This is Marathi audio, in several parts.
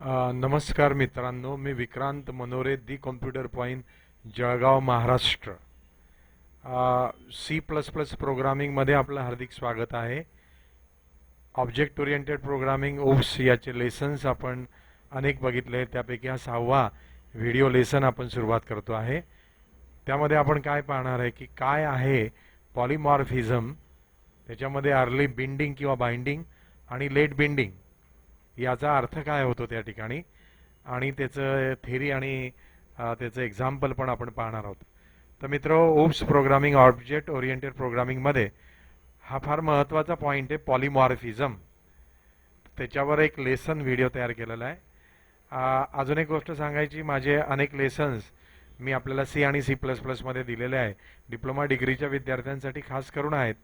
नमस्कार मित्रांनो मी Vikrant Manore the computer point Jalgaon Maharashtra. C plus plus प्रोग्रामिंगमध्ये आपलं हार्दिक स्वागत आहे. ऑब्जेक्ट ओरिएंटेड प्रोग्रामिंग ओप्स याचे लेसन्स आपण अनेक बघितले त्यापैकी हा सहावा व्हिडिओ लेसन आपण सुरुवात करतो आहे. त्यामध्ये आपण काय पाहणार आहे की काय आहे पॉलिमॉर्फिझम त्याच्यामध्ये अर्ली बिंडिंग किंवा बाइंडिंग आणि लेट बिंडिंग याचा अर्थ काय होतो त्या ठिकाणी? आणि त्याचं थेरी आणि त्याचं एक्झाम्पल पण आपण पाहणार आहोत. तर मित्र ओप्स प्रोग्रामिंग ऑब्जेक्ट ओरिएंटेड प्रोग्रामिंगमध्ये हा फार महत्त्वाचा पॉईंट आहे पॉलिमॉर्फिझम त्याच्यावर एक लेसन व्हिडिओ तयार केलेला आहे. अजून एक गोष्ट सांगायची माझे अनेक लेसन्स मी आपल्याला सी आणि सी प्लस प्लसमध्ये दिलेले आहे. डिप्लोमा डिग्रीच्या विद्यार्थ्यांसाठी खास करून आहेत.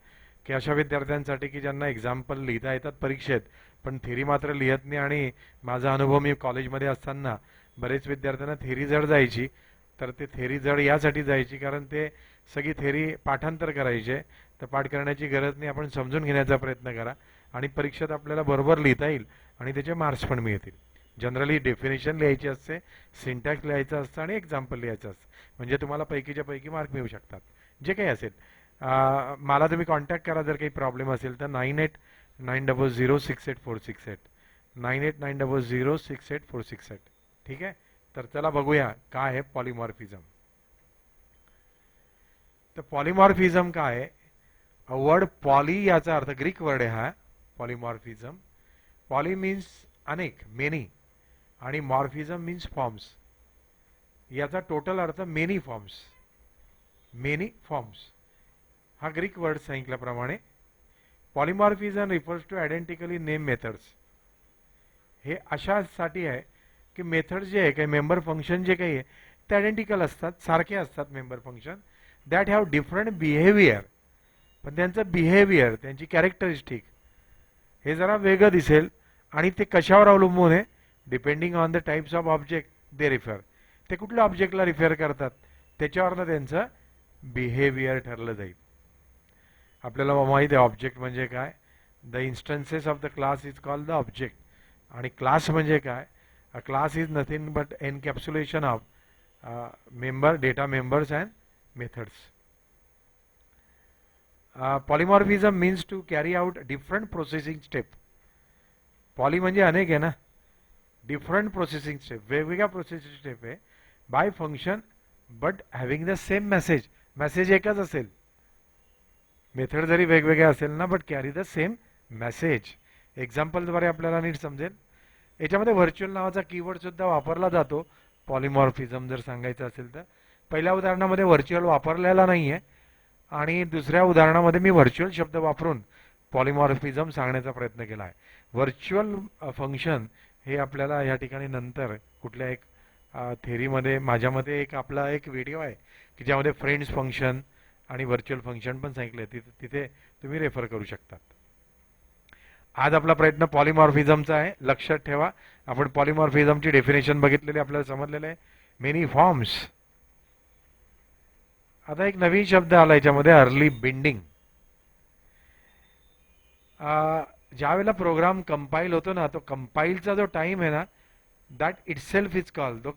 की अशा विद्यार्थ्यांसाठी की ज्यांना एक्झाम्पल लिहिता येतात परीक्षेत पण थेरी मात्र लिहत नाही आणि माझा अनुभव मी कॉलेजमध्ये असताना बरेच विद्यार्थ्यांना थेरी जड जायची तर ते थेरी जड यासाठी जायची कारण ते सगळी थेरी पाठांतर करायचे. तर पाठ करण्याची गरज नाही आपण समजून घेण्याचा प्रयत्न करा आणि परीक्षेत आपल्याला बरोबर लिहिता येईल आणि त्याचे मार्क्स पण मिळतील. जनरली डेफिनेशन लिहायची असते सिंटॅक्स लिहायचं असतं आणि एक्झाम्पल लिहायचं असतं. म्हणजे तुम्हाला पैकीच्या पैकी मार्क मिळू शकतात. जे काही असेल. मला तुम्ही कॉन्टॅक्ट करा जर काही प्रॉब्लेम असेल तर nine eight nine double zero six eight four six eight nine eight nine double zero six eight four six eight ठीक आहे? तर चला बघूया काय आहे पॉलिमॉर्फिझम तर पॉलिमॉर्फिझम काय आहे? वर्ड पॉली याचा अर्थ ग्रीक वर्ड आहे हा पॉलिमॉर्फिझम पॉली मीन्स अनेक मेनी आणि मॉर्फिझम मीन्स फॉर्म्स याचा टोटल अर्थ मेनी फॉर्म्स मेनी फॉर्म्स हा ग्रीक वर्ड सांगितल्याप्रमाणे polymorphism refers to identically name methods हे अशासाठी आहे की मेथड जे आहे काही मेंबर फंक्शन जे काही आहे ते आयडेंटिकल असतात सारखे असतात member function that have different behaviour पण त्यांचं बिहेवियर त्यांची कॅरेक्टरिस्टिक हे जरा वेगळं दिसेल आणि ते कशावर अवलंबून आहे? Depending on the types of object they refer ते कुठल्या ऑब्जेक्टला रिफर करतात? त्याच्यावरनं त्यांचं बिहेवियर ठरलं जाईल. आपल्याला माहीत आहे ऑब्जेक्ट म्हणजे काय? The instances of the class is called the object आणि क्लास म्हणजे काय? A class is nothing but encapsulation of member data members and methods polymorphism means to carry out different processing step poly म्हणजे अनेक आहे ना? डिफरंट प्रोसेसिंग स्टेप वेगवेगळ्या प्रोसेसिंग स्टेप आहे. By function but having the same message message एकच असेल. मेथड जरी वेगवेगळ्या असेल ना but carry the same message एक्झाम्पलद्वारे आपल्याला नीट समजेल. याच्यामध्ये व्हर्च्युअल नावाचा कीवर्डसुद्धा वापरला जातो. पॉलिमॉर्फिझम जर सांगायचं असेल तर. पहिल्या उदाहरणामध्ये व्हर्च्युअल वापरलेला नाही आहे आणि दुसऱ्या उदाहरणामध्ये मी व्हर्च्युअल शब्द वापरून पॉलिमॉर्फिझम सांगण्याचा प्रयत्न केला आहे. व्हर्च्युअल फंक्शन हे आपल्याला या ठिकाणी नंतर कुठल्या एक थेरीमध्ये माझ्यामध्ये एक आपला एक व्हिडिओ आहे. की ज्यामध्ये फ्रेंड्स फंक्शन आणि व्हर्च्युअल फंक्शन पण सांगितले. तिथे तिथे तुम्ही रेफर करू शकतात. आज आपला प्रयत्न पॉलिमॉर्फिझमचा आहे. लक्षात ठेवा. आपण पॉलिमॉर्फिझमची डेफिनेशन बघितलेली आपल्याला समजलेलं आहे. मेनी फॉर्म्स आता एक नवीन शब्द आला याच्यामध्ये अर्ली बिंडिंग ज्या वेळेला प्रोग्राम कंपाईल होतो ना तो कंपाईलचा जो टाइम आहे ना that itself is call तो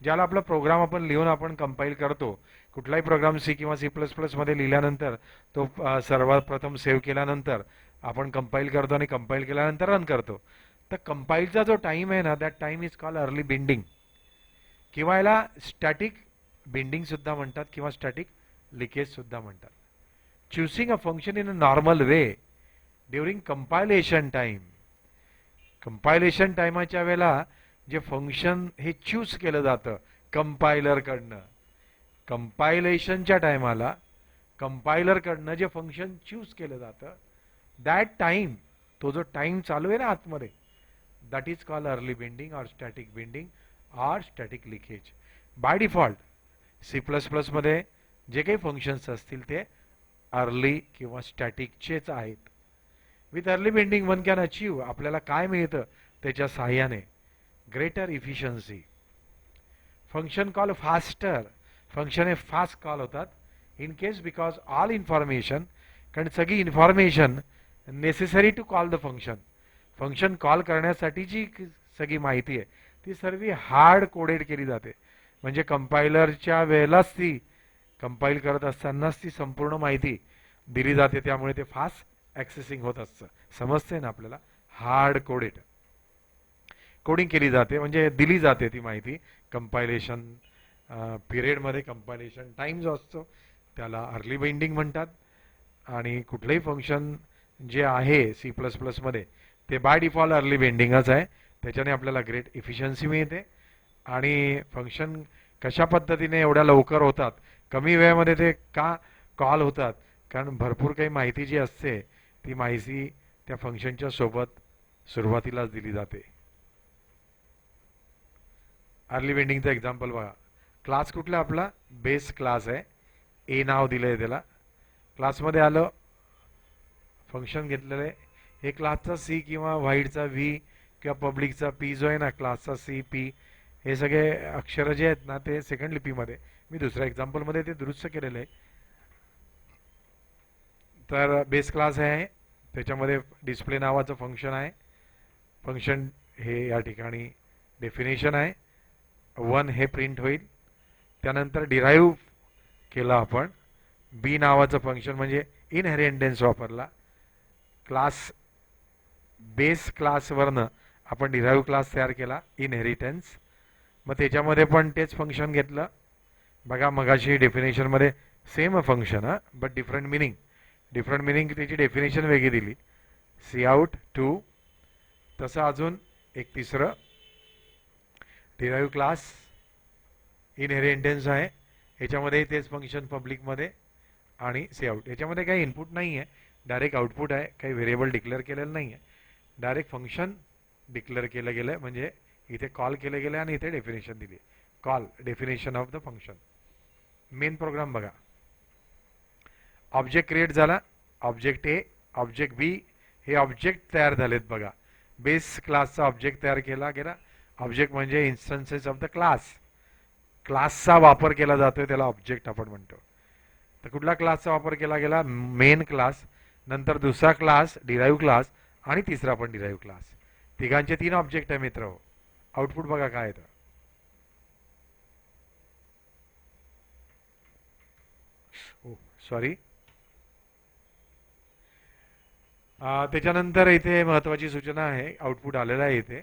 ज्याला आपला प्रोग्राम आपण लिहून आपण कंपाईल करतो कुठलाही प्रोग्राम सी किंवा सी प्लस प्लसमध्ये लिहिल्यानंतर तो सर्वात प्रथम सेव्ह केल्यानंतर आपण कंपाईल करतो आणि कंपाईल केल्यानंतर रन करतो. तर कंपाईलचा जो टाईम आहे ना that time is call early binding किंवा याला स्टॅटिक बिंडिंग सुद्धा म्हणतात किंवा स्टॅटिक लिकेज सुद्धा म्हणतात. Choosing a function in a normal way during compilation time compilation टायमाच्या वेळेला जे फंक्शन हे चूज केलं जातं कंपायलरकडनं कंपायलेशनच्या टायमाला कंपायलरकडनं जे फंक्शन चूज केलं जातं दॅट टाइम तो जो टाईम चालू आहे ना आतमध्ये that is call early binding or static binding or static linkage by default C plus प्लसमध्ये जे काही फंक्शन्स असतील ते अर्ली किंवा स्टॅटिकचेच आहेत. With early binding one can achieve आपल्याला काय मिळतं त्याच्या सहाय्याने? Greater efficiency function call faster function हे फास्ट कॉल होतात. In case because all information कारण सगळी information necessary to call the function function call करण्यासाठी जी सगळी माहिती आहे ती सर्व हार्ड कोडेड केली जाते. म्हणजे कंपायलरच्या वेळेलाच ती कंपाईल करत असतानाच ती संपूर्ण माहिती दिली जाते. त्यामुळे ते फास्ट ॲक्सेसिंग होत असतं. समजते ना आपल्याला? हार्ड कोडेड कोडिंग केली जाते म्हणजे दिली जाते ती माहिती. कंपायलेशन पिरियडमध्ये कंपायलेशन टाईम जो असतो. त्याला अर्ली बाइंडिंग म्हणतात. आणि कुठलंही फंक्शन जे आहे सी प्लस प्लसमध्ये ते बाय डिफॉल्ट अर्ली बेंडिंगच आहे. त्याच्याने आपल्याला ग्रेट इफिशियन्सी मिळते. आणि फंक्शन कशा पद्धतीने एवढ्या लवकर होतात कमी वेळेमध्ये ते का कॉल होतात कारण भरपूर काही माहिती जी असते ती माहिती त्या फंक्शनच्या सोबत सुरुवातीलाच दिली जाते. अर्ली बेंडिंगचं एक्झाम्पल बघा. क्लास कुठला आपला? बेस क्लास आहे. ए नाव दिलं आहे त्याला. क्लासमध्ये आलं. फंक्शन घेतलेलं आहे. हे क्लासचा सी किंवा व्हाईटचा व्ही किंवा पब्लिकचा पी जो आहे ना क्लासचा सी पी हे सगळे अक्षरं जे आहेत ना ते सेकंड लिपीमध्ये. मी दुसऱ्या एक्झाम्पलमध्ये ते दुरुस्त केलेलं आहे. तर बेस क्लास आहे. त्याच्यामध्ये डिस्प्ले नावाचं फंक्शन आहे. फंक्शन हे या ठिकाणी डेफिनेशन आहे. वन हे प्रिंट होईल. त्यानंतर डिराईव्ह केलं आपण. बी नावाचं फंक्शन म्हणजे इनहेरिटेन्स वापरला. क्लास बेस क्लासवरनं आपण डिराईव्ह क्लास तयार केला इनहेरिटन्स मग त्याच्यामध्ये पण तेच फंक्शन घेतलं. बघा मगाशी डेफिनेशनमध्ये सेम फंक्शन हां but different meaning different meaning त्याची डेफिनेशन वेगळी दिली. सी आउट टू तसं अजून एक तिसरं. डिराईव्ह क्लास इनहेरिटेन्स आहे. याच्यामध्ये तेच फंक्शन पब्लिकमध्ये आणि से आउट याच्यामध्ये काही इनपुट नाही आहे डायरेक्ट आउटपुट आहे. काही व्हेरिएबल डिक्लेअर केलेलं नाही आहे डायरेक्ट फंक्शन डिक्लेअर केलं गेलं आहे म्हणजे इथे कॉल केलं गेलं आहे आणि इथे डेफिनेशन दिली. Call definition of the function main program बघा. ऑब्जेक्ट क्रिएट झाला. ऑब्जेक्ट ए ऑब्जेक्ट बी हे ऑब्जेक्ट तयार झालेत बघा. बेस क्लासचा ऑब्जेक्ट तयार केला गेला. ऑब्जेक्ट म्हणजे इन्स्टन्सेस ऑफ द क्लास क्लासचा वापर केला जातोय त्याला ऑब्जेक्ट आपण म्हणतो. तर कुठला क्लासचा वापर केला गेला? मेन क्लास नंतर दुसरा क्लास डिराईव्ह क्लास आणि तिसरा पण डिराईव्ह क्लास. तिघांचे तीन ऑब्जेक्ट आहे मित्र. आउटपुट बघा काय येतं ओ सॉरी त्याच्यानंतर इथे महत्वाची सूचना आहे. आउटपुट आलेलं आहे इथे.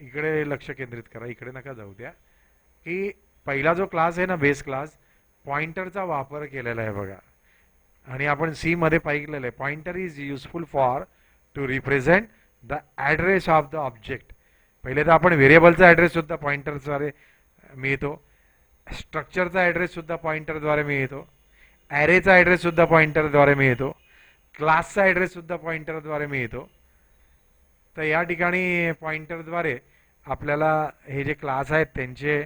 इकडे लक्ष केंद्रित करा. इकडे नका जाऊ द्या. की पहिला जो क्लास आहे ना बेस क्लास पॉइंटरचा वापर केलेला आहे बघा. आणि आपण सीमध्ये पाहिलेलं आहे. Pointer is useful for to represent the address of the object पहिले तर आपण व्हेरिएबलचा ॲड्रेससुद्धा पॉइंटरद्वारे मिळतो. स्ट्रक्चरचा ॲड्रेससुद्धा पॉइंटरद्वारे मिळतो. ॲरेचा ॲड्रेस सुद्धा पॉइंटरद्वारे मिळतो. क्लासचा ॲड्रेस सुद्धा पॉइंटरद्वारे मिळतो. तर या ठिकाणी पॉइंटरद्वारे आपल्याला हे जे क्लास आहेत त्यांचे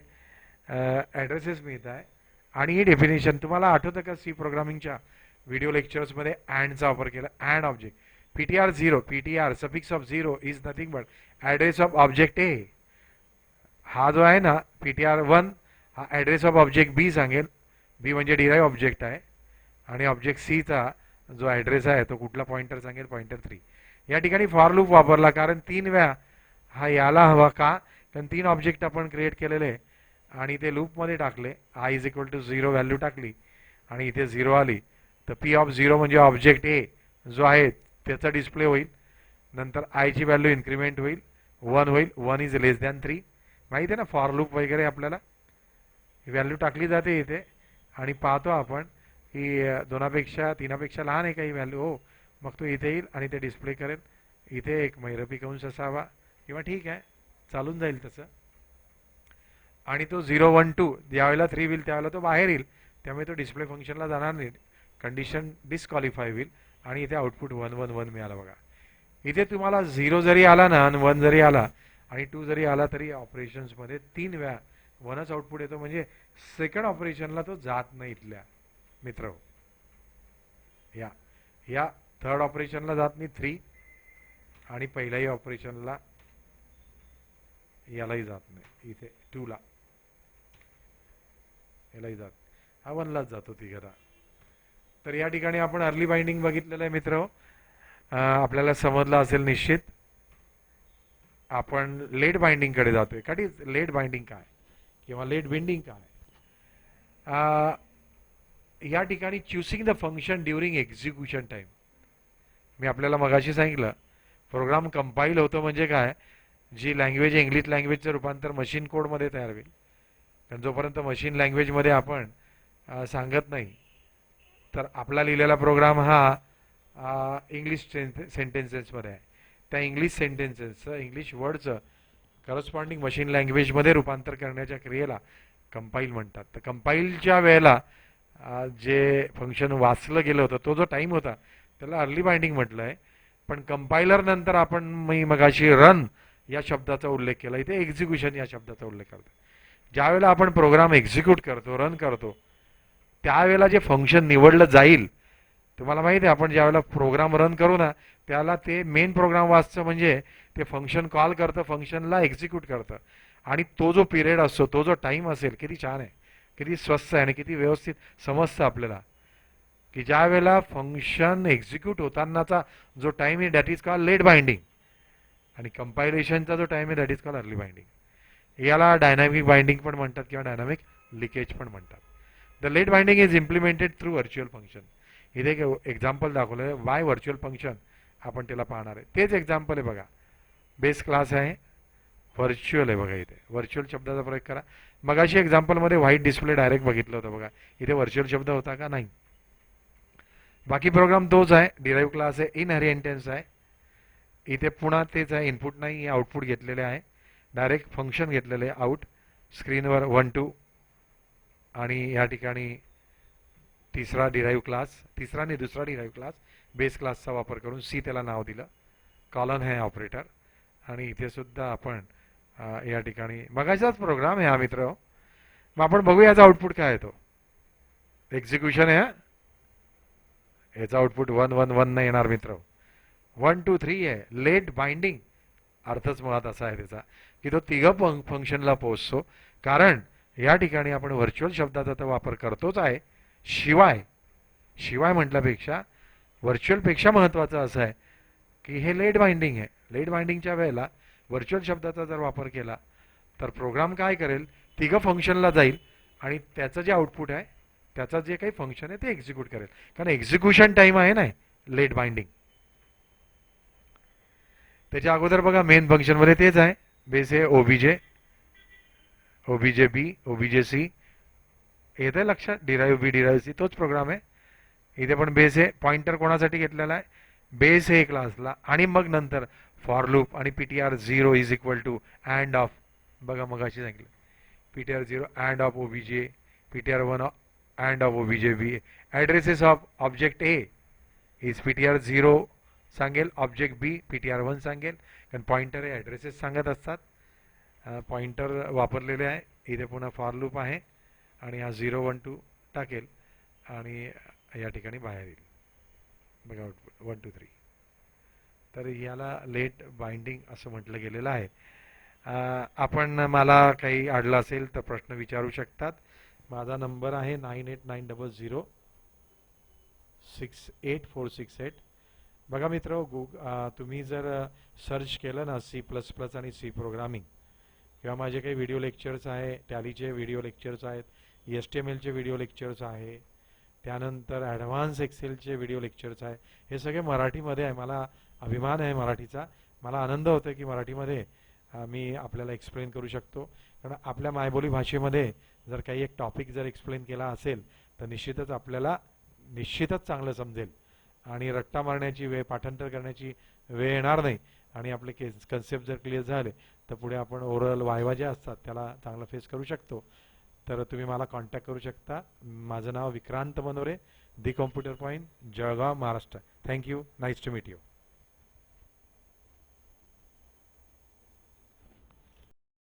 ॲड्रेसेस मिळत आहे. आणि ही डेफिनेशन तुम्हाला आठवतं का सी प्रोग्रामिंगच्या व्हिडिओ लेक्चर्समध्ये अँडचा वापर केला? And object P T R zero P T R suffix of zero is nothing but address of object A हा जो आहे ना पी टी आर वन हा ॲड्रेस ऑफ ऑब्जेक्ट बी सांगेल. बी म्हणजे डिराईव्ह ऑब्जेक्ट आहे. आणि ऑब्जेक्ट सीचा जो ॲड्रेस आहे तो कुठला पॉइंटर सांगेल? पॉइंटर थ्री या ठिकाणी फॉर लूप वापरला कारण तीन वेळा हा याला हवा का? कारण तीन ऑब्जेक्ट आपण क्रिएट केलेले. आहे आणि ते लूपमध्ये टाकले. I is equal to zero value टाकली. आणि इथे झिरो आली. तर पी ऑफ झिरो म्हणजे ऑब्जेक्ट ए जो आहे त्याचा डिस्प्ले होईल. नंतर आयची व्हॅल्यू इन्क्रीमेंट होईल. वन होईल. One is less than three माहिती आहे ना फॉर लूप वगैरे आपल्याला? व्हॅल्यू टाकली जाते इथे. आणि पाहतो आपण की दोनापेक्षा तीनापेक्षा लहान आहे काही व्हॅल्यू हो. मग तो इथे येईल आणि ते डिस्प्ले करेल. इथे एक मैरपी कंस असावा. किंवा ठीक आहे. चालून जाईल तसं. आणि तो झिरो वन टू ज्यावेळेला थ्री होईल त्यावेळेला तो बाहेर येईल त्यामुळे तो डिस्प्ले फंक्शनला जाणार नाही. कंडिशन डिस्क्वालिफाय होईल आणि इथे आउटपुट वन वन वन मिळाला बघा. इथे तुम्हाला झिरो जरी आला ना आणि वन जरी आला आणि टू जरी आला तरी ऑपरेशन्समध्ये तीन वेळा वनच आउटपुट येतो. म्हणजे सेकंड ऑपरेशनला तो जात नाही इथल्या मित्र. या. या थर्ड ऑपरेशनला जात नाही थ्री आणि पहिल्याही ऑपरेशनला यालाही जात नाही. इथे टूला यालाही जात हा वनलाच जातो ती घरा तर या ठिकाणी आपण अर्ली बाइंडिंग बघितलेलं आहे मित्र. आपल्याला समजलं असेल निश्चित. आपण लेट बाइंडिंगकडे जातोय. का लेट बाइंडिंग काय? किंवा लेट बिंडिंग काय? या ठिकाणी choosing the function during execution time मी आपल्याला मगाशी सांगितलं प्रोग्राम कंपाईल होतो म्हणजे काय? जी लँग्वेज इंग्लिश लँग्वेजचं रूपांतर मशीन कोडमध्ये तयार होईल. कारण जोपर्यंत मशीन लँग्वेजमध्ये आपण सांगत नाही तर आपला लिहिलेला प्रोग्राम हा इंग्लिश सेंटेन्सेसमध्ये आहे. त्या इंग्लिश सेंटेन्सेसचं इंग्लिश वर्डचं करस्पॉन्डिंग मशीन लँग्वेजमध्ये रूपांतर करण्याच्या क्रियेला कंपाईल म्हणतात. तर कंपाईलच्या वेळेला जे फंक्शन वाचलं गेलं होतं तो जो टाईम होता त्याला अर्ली बाइंडिंग म्हटलं आहे पण कंपायलर नंतर आपण मी मगाशी रन या शब्दाचा उल्लेख केला. इथे एक्झिक्युशन या शब्दाचा उल्लेख करतो. ज्यावेळेला आपण प्रोग्राम एक्झिक्यूट करतो रन करतो त्यावेळेला जे फंक्शन निवडलं जाईल तुम्हाला माहिती आहे आपण ज्यावेळेला प्रोग्राम रन करू ना त्याला ते मेन प्रोग्राम वाचतं म्हणजे ते फंक्शन कॉल करतं फंक्शनला एक्झिक्यूट करतं. आणि तो जो पिरियड असतो तो जो टाईम असेल किती छान आहे किती स्वस्त आहे आणि किती व्यवस्थित समजतं आपल्याला. की ज्या वेळेला फंक्शन एक्झिक्यूट होतानाचा जो टाईम आहे that is call late binding आणि कंपायलेशनचा जो टाईम आहे that is call early binding याला डायनॅमिक बाइंडिंग पण म्हणतात किंवा डायनॅमिक लिकेज पण म्हणतात. The late binding is implemented through virtual function इथे एक एक्झाम्पल दाखवलं आहे वाय व्हर्च्युअल फंक्शन आपण त्याला पाहणार आहे. तेच एक्झाम्पल आहे बघा. बेस क्लास आहे. व्हर्च्युअल आहे बघा इथे. व्हर्च्युअल शब्दाचा प्रयोग करा. मगाशी एक्झाम्पलमध्ये व्हाईट डिस्प्ले डायरेक्ट बघितलं होतं बघा. इथे व्हर्च्युअल शब्द होता का? नाही. बाकी प्रोग्राम तोच आहे. डिराईव्ह क्लास आहे. इनहेरिएंटन्स आहे. इथे पुन्हा तेच आहे. इनपुट नाही. आउटपुट घेतलेले आहे. डायरेक्ट फंक्शन घेतलेले आउट स्क्रीनवर वन टू आणि या ठिकाणी तिसरा डिराईव्ह क्लास तिसरा आणि दुसरा डिराईव्ह क्लास बेस क्लासचा वापर करून सी त्याला नाव दिलं. कॉलन आहे ऑपरेटर आणि इथे सुद्धा आपण या ठिकाणी मगाचाच प्रोग्राम आहे हा मित्र. मग आपण बघू याचा आउटपुट काय येतो एक्झिक्युशन आहे याचा आउटपुट वन वन वन नाही येणार मित्र. वन टू थ्री आहे लेट बाइंडिंग अर्थच मुळात असा आहे त्याचा की तो तिघं फंक फंक्शनला पोचतो कारण या ठिकाणी आपण व्हर्च्युअल शब्दाचा तर वापर करतोच आहे. शिवाय शिवाय म्हटल्यापेक्षा व्हर्च्युअलपेक्षा महत्त्वाचं असं आहे की हे लेट बाइंडिंग आहे. लेट बाइंडिंगच्या वेळेला व्हर्च्युअल शब्दाचा जर वापर केला तर प्रोग्राम काय करेल? तिघं फंक्शनला जाईल आणि त्याचं जे आउटपुट आहे त्याचं जे काही फंक्शन आहे ते एक्झिक्यूट करेल. कारण एक्झिक्युशन टाइम आहे ना लेट बाइंडिंग त्याच्या अगोदर बघा मेन फंक्शनमध्ये तेच आहे. बेस हे OBJ OBJ B OBJ C येत आहे लक्षात? डिराईव्ह बी डिराईव्ह सी तोच प्रोग्राम आहे. इथे पण बेस हे पॉइंटर कोणासाठी घेतलेला आहे? बेस हे क्लासला आणि मग नंतर फॉर लूप आणि P T R zero is equal to and of बघा मग अशी सांगितलं. P T R zero and of OBJ P T R one and of OBJ B addresses of object A is P T R zero सांगेल object B P T R one सांगेल. कारण पॉइंटर हे ॲड्रेसेस सांगत असतात. पॉइंटर वापरलेले आहे. इथे पुन्हा फॉर लूप आहे. आणि हा झिरो वन टू टाकेल. आणि या ठिकाणी बाहेर येईल. बघा आउटपुट वन टू थ्री तर याला लेट बाइंडिंग असं म्हटलं गेलेलं आहे. आपण मला काही अडलं असेल तर प्रश्न विचारू शकतात. माझा नंबर आहे nine eight nine double zero six eight four six eight बघा मित्र गुग तुम्ही जर सर्च केलं ना सी प्लस प्लस आणि सी प्रोग्रामिंग किंवा माझे काही व्हिडिओ लेक्चर्स आहे टॅलीचे व्हिडिओ लेक्चर्स आहेत एस टी एम एलचे व्हिडिओ लेक्चर्स आहे त्यानंतर ॲडव्हान्स एक्सेलचे व्हिडिओ लेक्चर्स आहे हे सगळे मराठीमध्ये आहे. मला अभिमान आहे मराठीचा. मला आनंद होतो की मराठीमध्ये मी आपल्याला एक्सप्लेन करू शकतो. कारण आपल्या मायबोली भाषेमध्ये जर काही एक टॉपिक जर एक्सप्लेन केला असेल तर निश्चितच आपल्याला निश्चितच चांगलं समजेल. आणि रट्टा मारण्याची वेळ पाठांतर करण्याची वेळ येणार नाही. आणि आपले केस कन्सेप्ट जर क्लिअर झाले तर पुढे आपण ओरल वायवा जे असतात त्याला चांगलं फेस करू शकतो. तर तुम्ही मला कॉन्टॅक्ट करू शकता. माझं नाव Vikrant Manore the computer point Jalgaon Maharashtra. Thank you nice to meet you